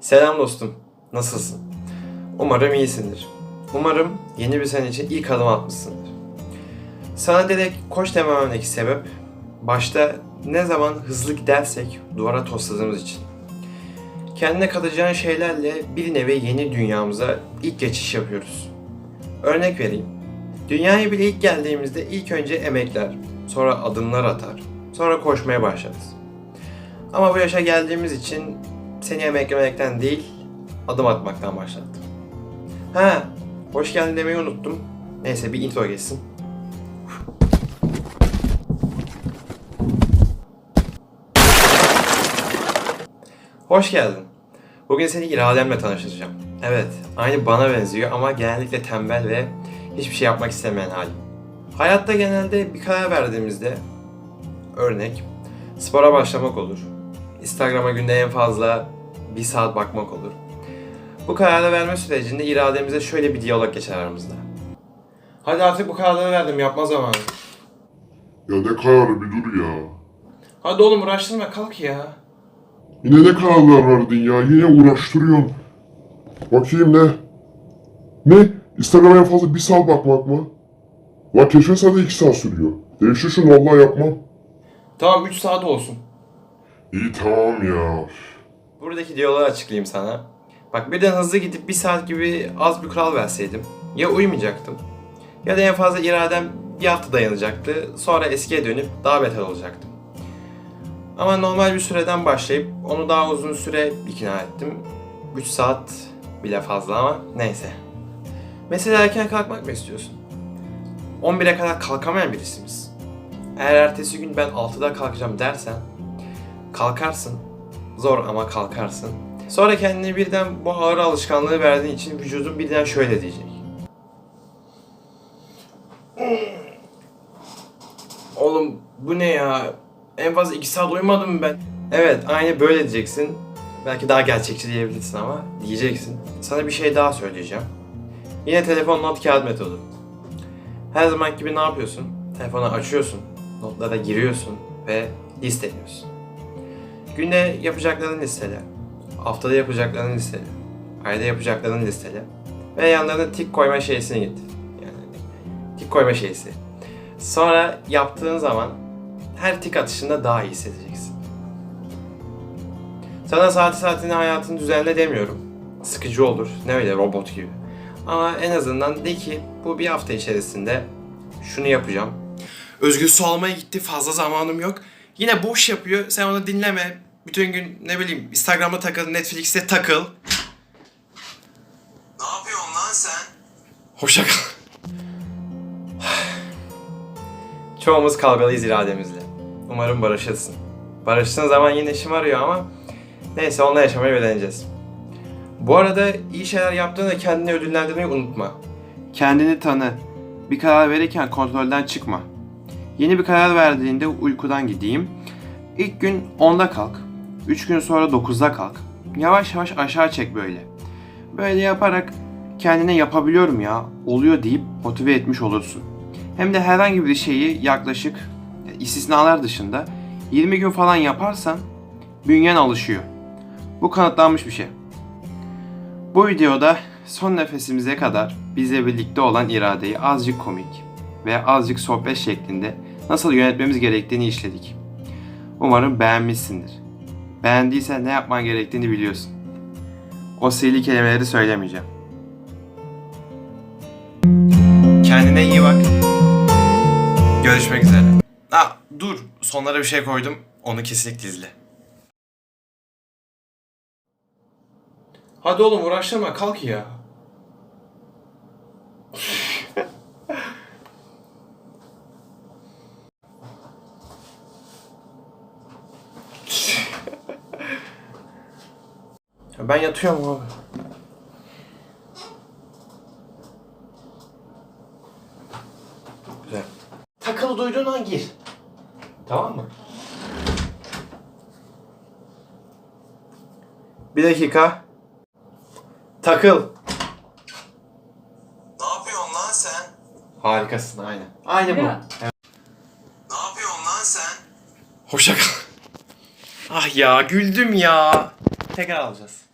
Selam dostum. Nasılsın? Umarım iyisindir. Umarım yeni bir sene için ilk adım atmışsındır. Sana direkt koş demememdeki sebep başta ne zaman hızlı gidersek duvara tosladığımız için. Kendine katacağın şeylerle bir nevi yeni dünyamıza ilk geçiş yapıyoruz. Örnek vereyim. Dünyaya bile ilk geldiğimizde ilk önce emekler, sonra adımlar atar, sonra koşmaya başlarız. Ama bu yaşa geldiğimiz için seni emeklemekten değil, adım atmaktan başlattım. Ha, hoş geldin demeyi unuttum. Neyse bir intro geçsin. Hoş geldin. Bugün seni irademle tanıştıracağım. Evet, aynı bana benziyor ama genellikle tembel ve hiçbir şey yapmak istemeyen halim. Hayatta genelde bir karar verdiğimizde, örnek, spora başlamak olur. Instagram'a günde en fazla bir saat bakmak olur. Bu kararı verme sürecinde irademize şöyle bir diyalog geçer aramızda. Hadi artık bu kararları verdim, yapma zamanı. Ya ne kararı bir dur ya. Hadi oğlum uğraştırma, kalk ya. Yine ne kararlar verdin ya? Yine uğraştırıyorsun. Bakayım ne? Ne? Instagram'a en fazla bir saat bakmak mı? La keşke sadece iki saat sürüyor. Değiştir şunu vallahi yapmam. Tamam 3 saat olsun. İyi tamam ya. Buradaki diyaloğu açıklayayım sana. Bak birden hızlı gidip bir saat gibi az bir kural verseydim ya uyumayacaktım ya da en fazla iradem bir hafta dayanacaktı sonra eskiye dönüp daha beter olacaktım. Ama normal bir süreden başlayıp onu daha uzun süre ikna ettim. 3 saat bile fazla ama neyse. Mesela erken kalkmak mı istiyorsun? 11'e kadar kalkamayan birisiniz. Eğer ertesi gün ben 6'da kalkacağım dersen kalkarsın. Zor ama kalkarsın. Sonra kendine birden bu ağır alışkanlığı verdiğin için vücudun birden şöyle diyecek. Oğlum bu ne ya? En fazla 2 saat uyumadım mı ben? Evet aynı böyle diyeceksin. Belki daha gerçekçi diyebilirsin ama diyeceksin. Sana bir şey daha söyleyeceğim. Yine telefon not kağıt metodu. Her zaman gibi ne yapıyorsun? Telefonu açıyorsun, notlara giriyorsun ve listeliyorsun. Günde yapacaklarını listele. Haftada yapacaklarını listele. Ayda yapacaklarını listele. Ve yanlarına tik koyma şeysini git. Yani tik koyma şeysi. Sonra yaptığın zaman her tik atışında daha iyi hissedeceksin. Sana saati saatine hayatını düzenle demiyorum. Sıkıcı olur. Ne öyle robot gibi. Ama en azından de ki bu bir hafta içerisinde şunu yapacağım. Özgür su almaya gitti. Fazla zamanım yok. Yine boş yapıyor. Sen onu dinleme. Bütün gün ne bileyim Instagram'da takıl, Netflix'te takıl. Ne yapıyorsun lan sen? Hoşça kal. Çoğumuz kavgalıyız irademizle. Umarım barışırsın. Barıştığın zaman yine işim arıyor ama neyse onunla yaşamayı öğreneceğiz. Bu arada iyi şeyler yaptığında kendini ödüllendirmeyi unutma. Kendini tanı. Bir karar verirken kontrolden çıkma. Yeni bir karar verdiğinde uykudan gideyim. İlk gün 10'da kalk. 3 gün sonra 9'da kalk. Yavaş yavaş aşağı çek böyle. Böyle yaparak kendine yapabiliyorum ya, oluyor deyip motive etmiş olursun. Hem de herhangi bir şeyi yaklaşık istisnalar dışında 20 gün falan yaparsan bünyen alışıyor. Bu kanıtlanmış bir şey. Bu videoda son nefesimize kadar bizle birlikte olan iradeyi azıcık komik ve azıcık sohbet şeklinde nasıl yönetmemiz gerektiğini işledik. Umarım beğenmişsindir. Beğendiysen ne yapman gerektiğini biliyorsun. O sihirli kelimeleri söylemeyeceğim. Kendine iyi bak. Görüşmek üzere. Aa, dur. Sonlara bir şey koydum. Onu kesinlikle izle. Hadi oğlum uğraştırma. Kalk ya. Ya ben yatıyorum abi. Güzel. Takılı duyduğun an gir. Tamam mı? Bir dakika. Takıl. Ne yapıyorsun lan sen? Harikasın aynen. Aynı bu. Ya. Evet. Ne yapıyorsun lan sen? Hoşça kal. Ah ya güldüm ya. Tekrar alacağız.